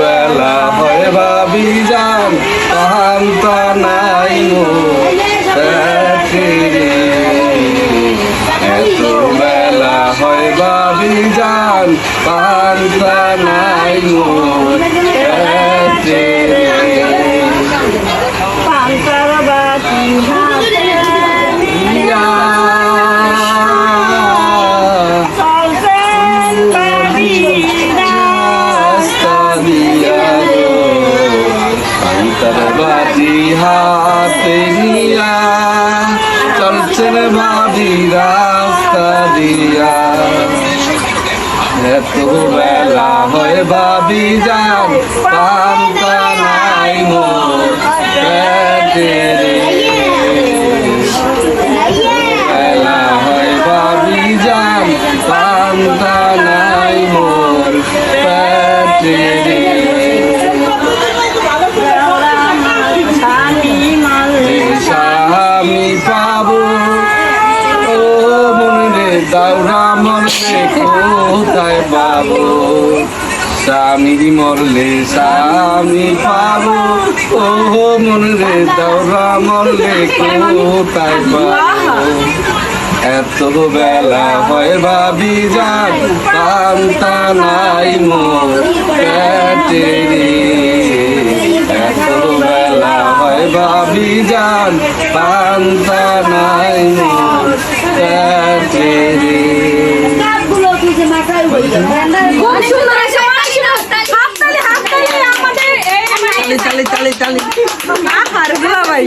বেলা হয় ভাবি যান কান্তা নাই এত বেলা হয় ভাবি যান কান্তা নাই বাজি হাতে নিয়া চলছেন বাদি রাস্তা দিয়া। এত বেলা হয় বাবি যান নাই মোর দাউরা মরলে কোথায় পাবো? স্বামী মরলে স্বামী পাবো। ও মনে দাউরা মরলে কোথায় পাবো? এত বেলা হয় ভাবি যান কান্তা নাই মোর পেটে রে। এত বেলা হয় ভাবি যান কান্তা নাই মোর এই চালি চালি চালি আহার ভাই